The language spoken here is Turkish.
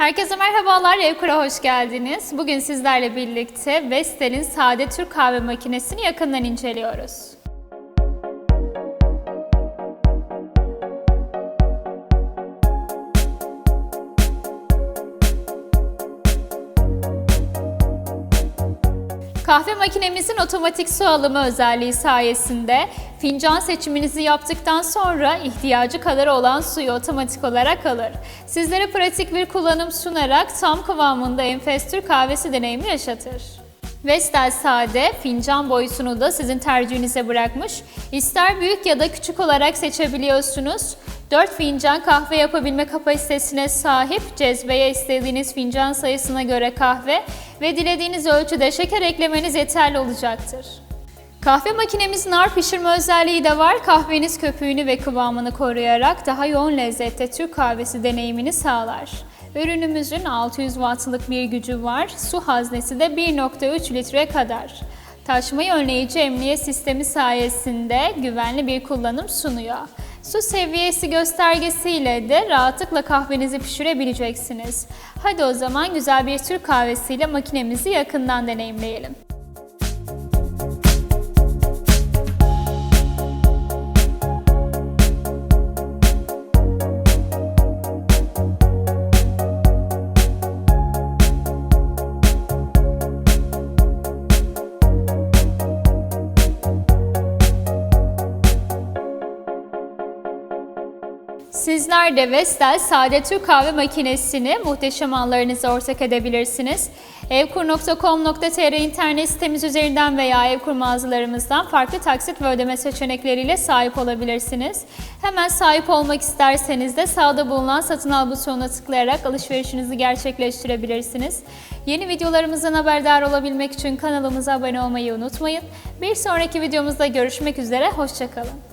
Herkese merhabalar, Evkur'a hoş geldiniz. Bugün sizlerle birlikte Vestel'in sade Türk kahve makinesini yakından inceliyoruz. Kahve makinemizin otomatik su alımı özelliği sayesinde fincan seçiminizi yaptıktan sonra ihtiyacı kadar olan suyu otomatik olarak alır. Sizlere pratik bir kullanım sunarak tam kıvamında enfes Türk kahvesi deneyimi yaşatır. Vestel sade fincan boyutunu da sizin tercihinize bırakmış. İster büyük ya da küçük olarak seçebiliyorsunuz. 4 fincan kahve yapabilme kapasitesine sahip, cezveye istediğiniz fincan sayısına göre kahve ve dilediğiniz ölçüde şeker eklemeniz yeterli olacaktır. Kahve makinemizin nar pişirme özelliği de var. Kahveniz köpüğünü ve kıvamını koruyarak daha yoğun lezzette Türk kahvesi deneyimini sağlar. Ürünümüzün 600 wattlık bir gücü var. Su haznesi de 1.3 litre kadar. Taşmayı önleyici emniyet sistemi sayesinde güvenli bir kullanım sunuyor. Su seviyesi göstergesiyle de rahatlıkla kahvenizi pişirebileceksiniz. Hadi o zaman güzel bir Türk kahvesiyle makinemizi yakından deneyimleyelim. Sizler de Vestel Sade Türk Kahve Makinesini muhteşem anlarınıza ortak edebilirsiniz. Evkur.com.tr internet sitemiz üzerinden veya Evkur mağazalarımızdan farklı taksit ve ödeme seçenekleriyle sahip olabilirsiniz. Hemen sahip olmak isterseniz de sağda bulunan satın al butonuna tıklayarak alışverişinizi gerçekleştirebilirsiniz. Yeni videolarımızdan haberdar olabilmek için kanalımıza abone olmayı unutmayın. Bir sonraki videomuzda görüşmek üzere, hoşçakalın.